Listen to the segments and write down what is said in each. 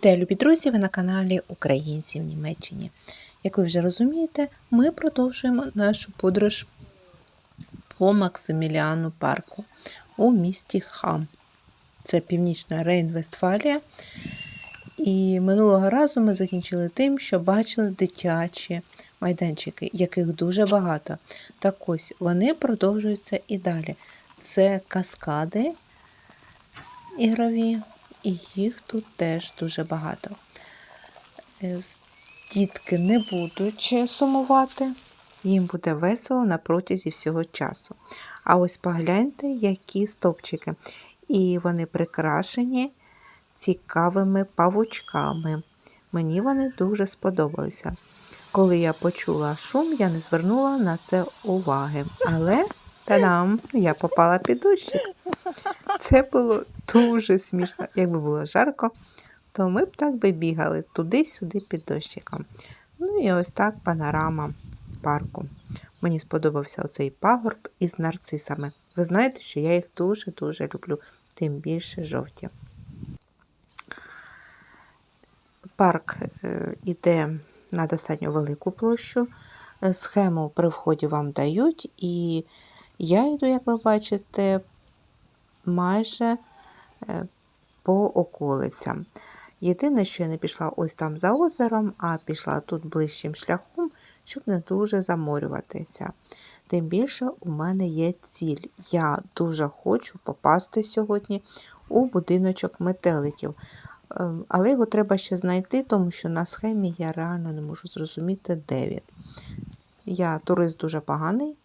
Вітаю, любі друзі! Ви на каналі Українці в Німеччині. Як ви вже розумієте, ми продовжуємо нашу подорож по Максиміліану парку у місті Хам. Це північна Рейн-Вестфалія. І минулого разу ми закінчили тим, що бачили дитячі майданчики, яких дуже багато. Так ось вони продовжуються і далі. Це каскади ігрові, і їх тут теж дуже багато. Е, Дітки не будуть сумувати, їм буде весело на протязі всього часу. А ось погляньте, які стовпчики. І вони прикрашені цікавими павучками. Мені вони дуже сподобалися. Коли я почула шум, я не звернула на це уваги. Але та-дам, я попала під дощик. Це було дуже смішно. Якби було жарко, то ми б так би бігали туди-сюди під дощиком. Ну і ось так панорама парку. Мені сподобався оцей пагорб із нарцисами. Ви знаєте, що я їх дуже-дуже люблю, тим більше жовті. Парк е, іде на достатньо велику площу. Схему при вході вам дають, і я йду, як ви бачите, майже е, по околицям. Єдине, що я не пішла ось там за озером, а пішла тут ближчим шляхом, щоб не дуже заморюватися. Тим більше у мене є ціль. Я дуже хочу попасти сьогодні у будиночок метеликів. Ем, Але його треба ще знайти, тому що на схемі я реально не можу зрозуміти, де він. Я турист дуже поганий.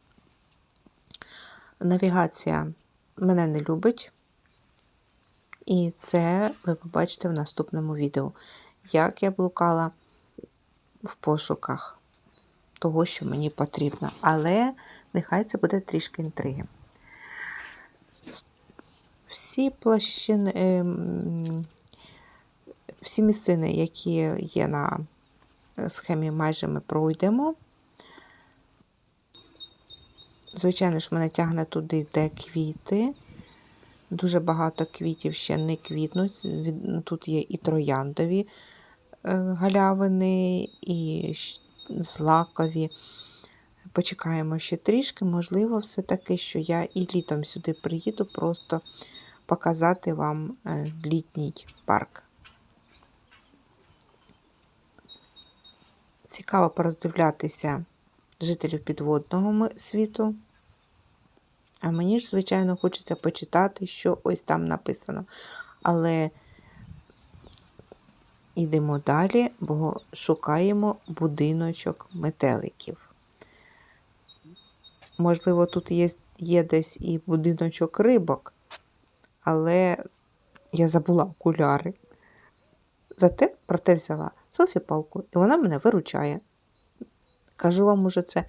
Навігація мене не любить. І це ви побачите в наступному відео, як я блукала в пошуках того, що мені потрібно. Але нехай це буде трішки інтриги. Всі площини, ем, всі місцини, які є на схемі, майже ми пройдемо. Звичайно ж, мене тягне туди, де квіти. Дуже багато квітів ще не квітнуть. Тут є і трояндові е, галявини, і злакові. Почекаємо ще трішки. Можливо, все-таки, що я і літом сюди приїду, просто показати вам е, літній парк. Цікаво пороздивлятися жителів підводного світу. А мені ж, звичайно, хочеться почитати, що ось там написано. Але йдемо далі, бо шукаємо будиночок метеликів. Можливо, тут є, є десь і будиночок рибок, але я забула окуляри. Зате проте взяла селфі палку, і вона мене виручає. Кажу вам уже це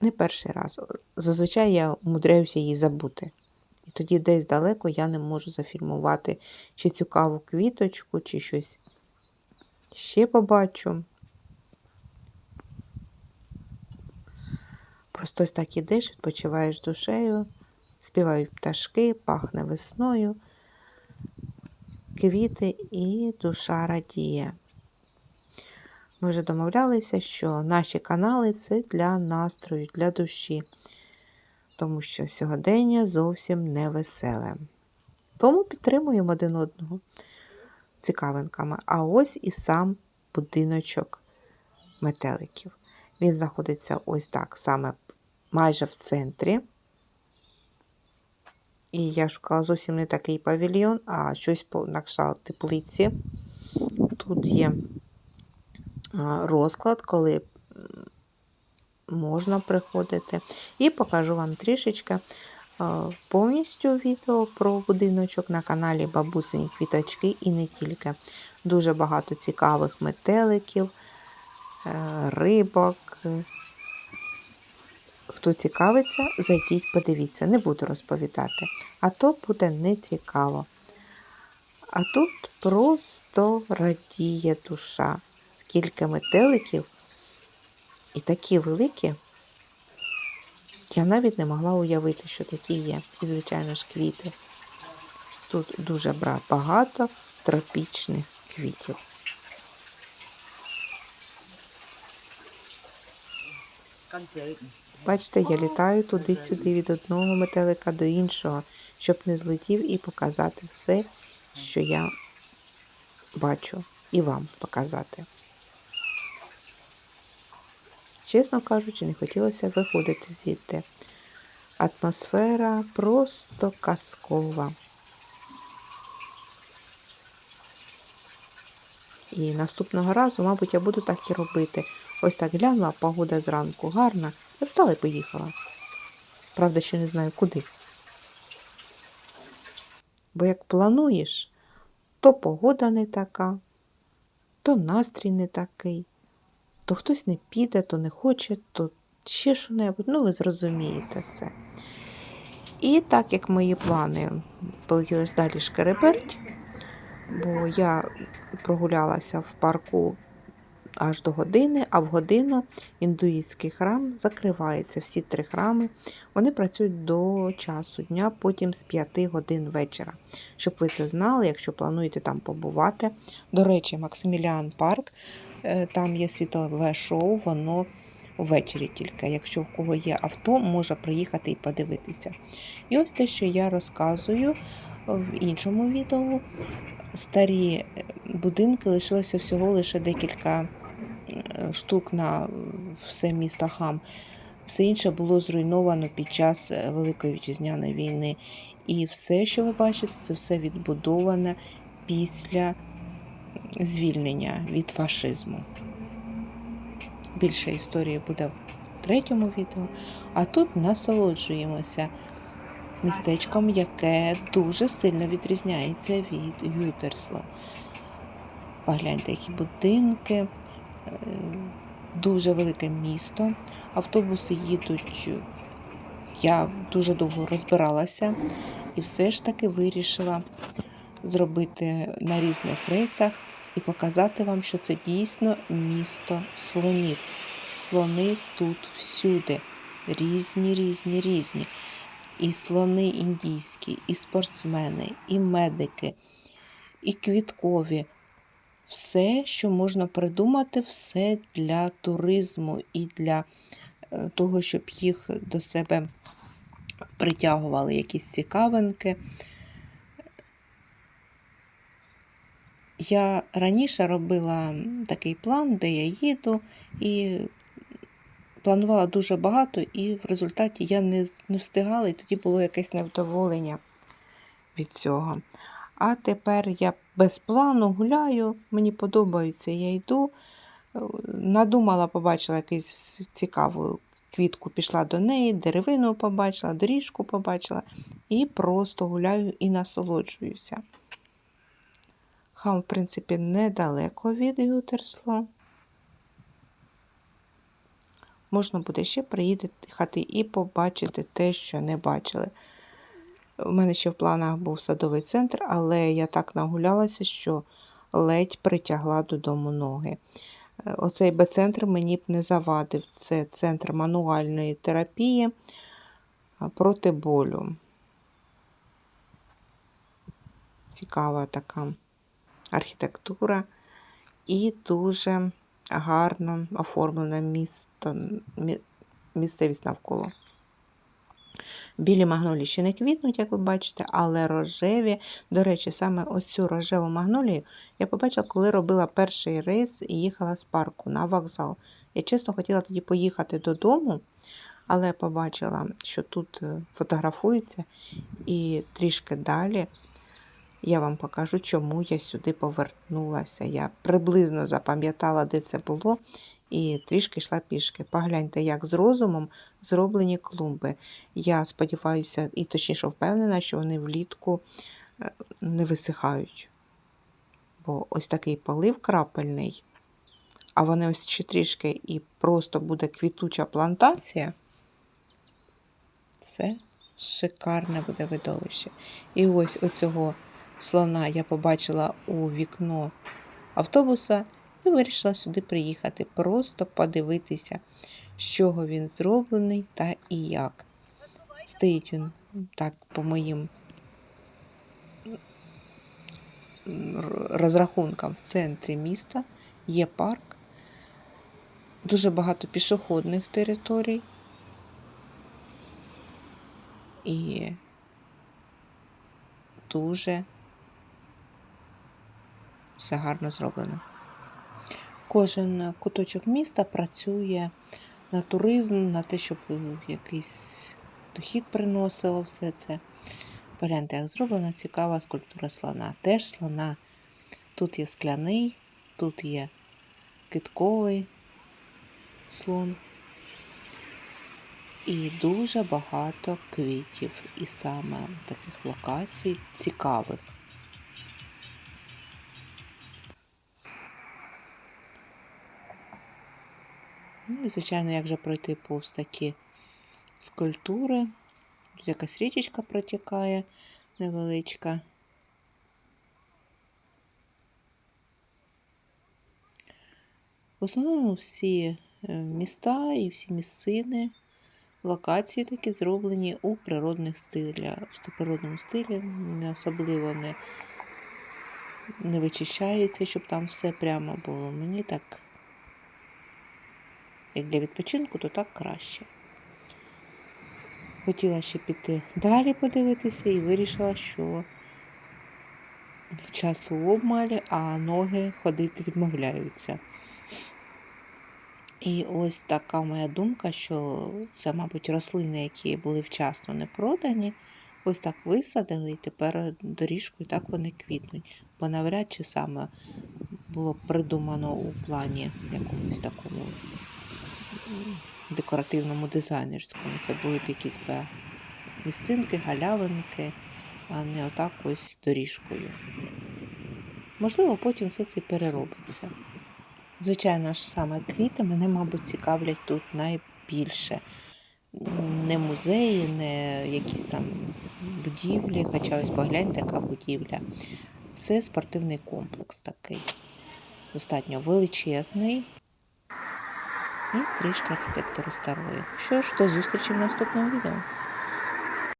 не перший раз. Зазвичай я умудряюся її забути. І тоді десь далеко я не можу зафільмувати чи цікаву квіточку, чи щось ще побачу. Просто ось так ідеш, відпочиваєш душею, співають пташки, пахне весною, квіти і душа радіє. Ми вже домовлялися, що наші канали це для настрою, для душі, тому що сьогодення зовсім не веселе. Тому підтримуємо один одного цікавинками. А ось і сам будиночок метеликів. Він знаходиться ось так, саме майже в центрі. І я шукала зовсім не такий павільйон, а щось на кшталт теплиці. Тут є розклад, коли можна приходити. І покажу вам трішечки повністю відео про будиночок на каналі Бабусині Квіточки і не тільки. Дуже багато цікавих метеликів, е, рибок. Хто цікавиться, зайдіть, подивіться, не буду розповідати, а то буде нецікаво. А тут просто радіє душа. Скільки метеликів і такі великі. Я навіть не могла уявити, що такі є. І, звичайно ж, квіти. Тут дуже багато тропічних квітів. Бачите, я літаю туди-сюди від одного метелика до іншого, щоб не злетів і показати все, що я бачу, і вам показати. Чесно кажучи, не хотілося виходити звідти. Атмосфера просто казкова. І наступного разу, мабуть, я буду так і робити. Ось так глянула, погода зранку гарна. Я встала і поїхала. Правда, ще не знаю куди. Бо як плануєш, то погода не така, то настрій не такий, то хтось не піде, то не хоче, то ще що-небудь. Ну, ви зрозумієте це. І так як мої плани полетіли далі шкереберть, бо я прогулялася в парку аж до години, а в годину індуїстський храм закривається. Всі три храми вони працюють до часу дня, потім з 5 годин вечора. Щоб ви це знали, якщо плануєте там побувати. До речі, Максиміліан парк, там є світове шоу, воно ввечері тільки. Якщо в кого є авто, може приїхати і подивитися. І ось те, що я розказую в іншому відео. Старі е, будинки лишилося всього лише декілька е, штук на все місто Хам. Все інше було зруйновано під час е, Великої вітчизняної війни. І все, що ви бачите, це все відбудоване після звільнення від фашизму. Більше історії буде в третьому відео. А тут насолоджуємося містечком, яке дуже сильно відрізняється від Гютерсло. Погляньте, які будинки, е, дуже велике місто. Автобуси їдуть. Я дуже довго розбиралася і все ж таки вирішила зробити на різних рейсах і показати вам, що це дійсно місто слонів. Слони тут всюди. Різні, різні, різні. І слони індійські, і спортсмени, і медики, і квіткові. Все, що можна придумати, все для туризму і для е, того, щоб їх до себе притягували якісь цікавинки. Я раніше робила такий план, де я їду, і планувала дуже багато, і в результаті я не, не встигала, і тоді було якесь невдоволення від цього. А тепер я без плану гуляю, мені подобається, я йду. Е, Надумала, побачила якусь цікаву квітку, пішла до неї, деревину побачила, доріжку побачила і просто гуляю і насолоджуюся. Хам, в принципі, недалеко від Ютерсло. Можна буде ще приїхати і побачити те, що не бачили. У мене ще в планах був садовий центр, але я так нагулялася, що ледь притягла додому ноги. Оцей Б-центр мені б не завадив. Це центр мануальної терапії проти болю. Цікава така архітектура і дуже гарно оформлене місто, місцевість навколо. Білі магнолії ще не квітнуть, як ви бачите, але рожеві. До речі, саме ось цю рожеву магнолію я побачила, коли робила перший рейс і їхала з парку на вокзал. Я чесно хотіла тоді поїхати додому, але побачила, що тут е, фотографуються, і трішки далі я вам покажу, чому я сюди повернулася. Я приблизно запам'ятала, де це було, і трішки йшла пішки. Погляньте, як з розумом зроблені клумби. Я сподіваюся, і точніше впевнена, що вони влітку е, не висихають. Бо ось такий полив крапельний, а вони ось ще трішки і просто буде квітуча плантація. Це шикарне буде видовище. І ось оцього слона я побачила у вікно автобуса і вирішила сюди приїхати, просто подивитися, з чого він зроблений та і як. Стоїть він так по моїм розрахункам в центрі міста є парк, дуже багато пішохідних територій. І дуже все гарно зроблено. Кожен куточок міста працює на туризм, на те, щоб якийсь дохід приносило все це. Погляньте, як зроблена цікава скульптура слона. Теж слона. Тут є скляний, тут є китковий слон. І дуже багато квітів, і саме таких локацій цікавих. І, звичайно, як же пройти повз такі скульптури. Тут якась річечка протікає невеличка. В основному всі е, міста і всі місцини, локації такі зроблені у природних стилях. В природному стилі не особливо не, не вичищається, щоб там все прямо було. Мені так, як для відпочинку, то так краще. Хотіла ще піти далі подивитися і вирішила, що часу обмаль, а ноги ходити відмовляються. І ось така моя думка, що це, мабуть, рослини, які були вчасно не продані, ось так висадили, і тепер доріжкою так вони квітнуть. Бо навряд чи саме було придумано у плані якомусь такому декоративному дизайнерському. Це були б якісь би місцинки, галявинки, а не отак ось доріжкою. Можливо, потім все це переробиться. Звичайно ж, саме квіти мене, мабуть, цікавлять тут найбільше. Не музеї, не якісь там будівлі, хоча ось погляньте, яка будівля. Це спортивний комплекс такий. Достатньо величезний і трішки архітектури старої. Що ж, до зустрічі в наступному відео.